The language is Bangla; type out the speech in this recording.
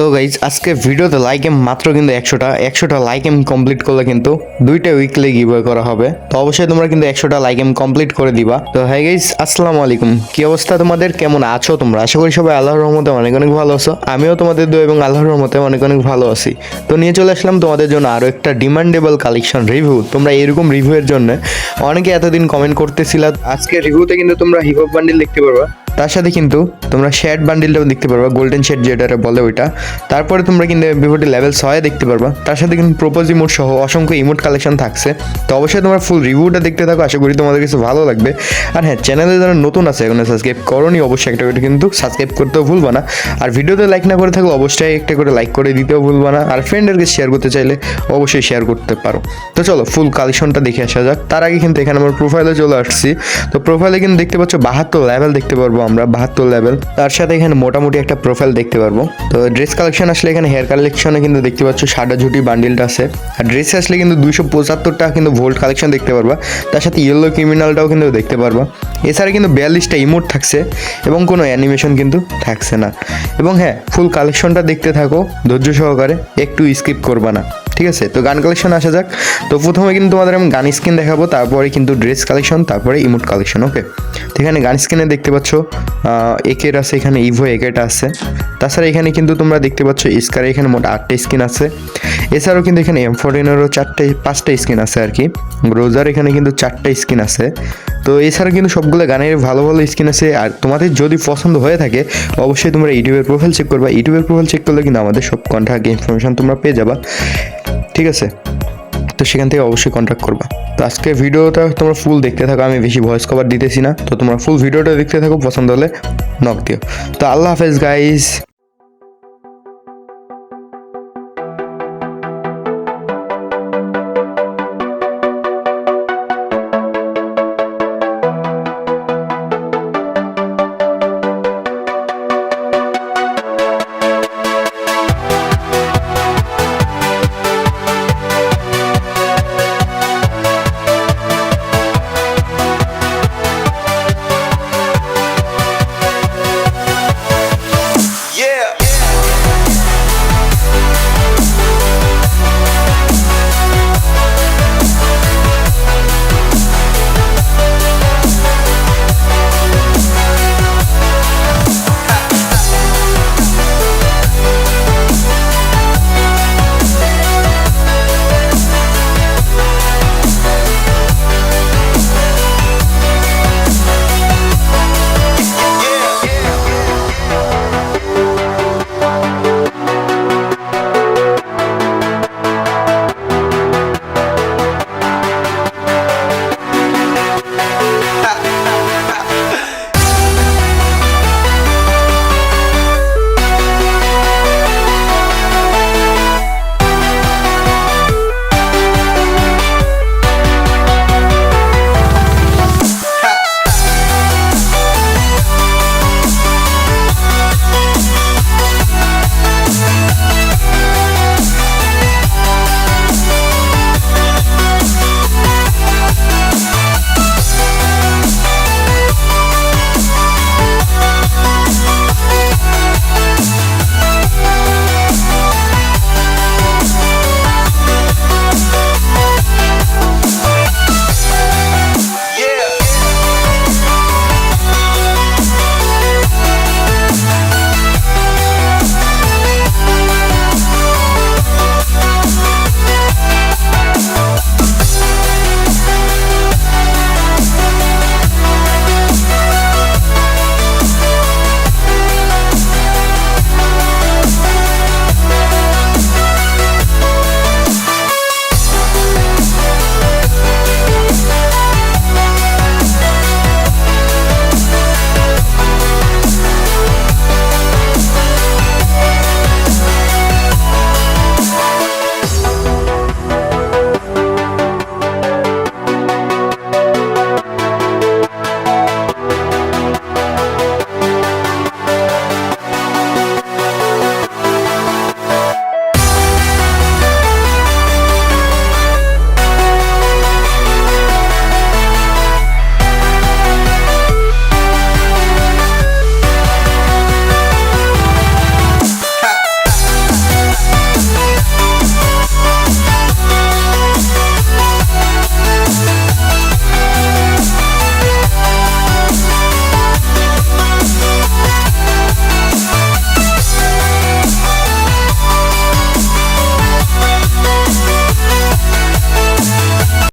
তো গাইজ আজকে ভিডিওতে লাইক এম মাত্র কিন্তু একশোটা। একশোটা লাইক এম কমপ্লিট করলে কিন্তু দুইটা উইকলি গিভ করা হবে। তো অবশ্যই তোমরা কিন্তু একশোটা লাইক এম কমপ্লিট করে দিবা। তো হ্যাঁ গাইজ আসসালামু আলাইকুম। কি অবস্থা তোমাদের? কেমন আছো তোমরা? আশা করি সবাই আল্লাহর রহমতে অনেক অনেক ভালো আছো। আমিও তোমাদের দোয়া এবং আল্লাহর রহমতে অনেক অনেক ভালো আছি। তো নিয়ে চলে আসলাম তোমাদের জন্য আরও একটা ডিমান্ডেবল কালেকশন রিভিউ তোমরা এরকম রিভিউয়ের জন্য অনেকে এতদিন কমেন্ট করতেছিলা। আজকে রিভিউতে কিন্তু তোমরা হিপ হপ বান্ডিল দেখতে পারবা। তার সাথে কিন্তু তোমরা শেড বান্ডিলটাও দেখতে পারবা গোল্ডেন শেড যেটা বলে ওইটা। তারপরে তোমরা কিন্তু বিভোটি লেভেল ছয়ে দেখতে পারবা। তার সাথে কিন্তু প্রোপোজ ইমোট সহ অসংখ্য ইমোট কালেকশন থাকছে। তো অবশ্যই তোমরা ফুল রিভিউটা দেখতে থাকো, আশা করি তোমাদের কিছু ভালো লাগবে। আর হ্যাঁ চ্যানেলে যারা নতুন আছে, এখন সাবস্ক্রাইব করনি, অবশ্যই একটা করে কিন্তু সাবস্ক্রাইব করতেও ভুলবা না। আর ভিডিওতে লাইক না করে থাকলে অবশ্যই একটা করে লাইক করে দিতেও ভুলবা না। আর ফ্রেন্ডদেরকে শেয়ার করতে চাইলে অবশ্যই শেয়ার করতে পারো। তো চলো ফুল কালেকশনটা দেখে আসা যাক। তার আগে কিন্তু এখানে আমার প্রোফাইলে চলে আসছি। তো প্রোফাইলে কিন্তু দেখতে পাচ্ছ বাহাত্তর লেভেল দেখতে পারব আমরা বাহাত্তর লেভেল তার সাথে এখানে মোটামুটি একটা প্রোফাইল দেখতে পারব। তো ড্রেস কালেকশন আসলে এখানে হেয়ার কালেকশনে কিন্তু দেখতে পাচ্ছ সাদা ঝুটি বান্ডিলটা আছে। আর ড্রেস আসলে কিন্তু দুইশো পঁচাত্তরটা কিন্তু ভোল্ট কালেকশন দেখতে পারবা। তার সাথে ইয়েলো ক্রিমিনালটাও কিন্তু দেখতে পারবা। এছাড়া কিন্তু বিয়াল্লিশটা ইমোট থাকছে এবং কোনো অ্যানিমেশন কিন্তু থাকছে না। এবং হ্যাঁ ফুল কালেকশনটা দেখতে থাকো, ধৈর্য সহকারে, একটু স্কিপ করবা না। ঠিক আছে? তো গান কালেকশন আসা যাক। তো প্রথমে কিন্তু তোমাদের আমি গান স্কিন দেখাবো, তারপরে কিন্তু ড্রেস কালেকশন তারপরে ইমোট কালেকশন ওকে তো এখানে গান স্কিনে দেখতে পাচ্ছ একের আছে, এখানে ইভো একেটা আছে। তাছাড়া এখানে কিন্তু তোমরা দেখতে পাচ্ছ স্কার এখানে মোট আটটা স্কিন আছে। এছাড়াও কিন্তু এখানে এম ফোরটিনেরও চারটে, পাঁচটা স্কিন আছে আর কি। রোজার এখানে কিন্তু চারটা স্কিন আছে। তো এছাড়া কিন্তু সবগুলো গানের ভালো ভালো স্কিন আছে। আর তোমাদের যদি পছন্দ হয়ে থাকে, অবশ্যই তোমরা ইউটিউবের প্রোফাইল চেক করবা। ইউটিউবের প্রোফাইল চেক করলে কিন্তু আমাদের সব কন্ট্যাক্ট ইনফরমেশন তোমরা পেয়ে যাবা। ঠিক আছে? তো সেখান থেকে অবশ্যই কন্ট্যাক্ট করবা। তো আজকে ভিডিওটা তোমরা ফুল দেখতে থাকো, আমি বেশি ভয়েস কভার দিতেছি না। তো তোমরা ফুল ভিডিওটা দেখতে থাকো, পছন্দ হলে নক দিও। তো আল্লাহ হাফেজ গাইস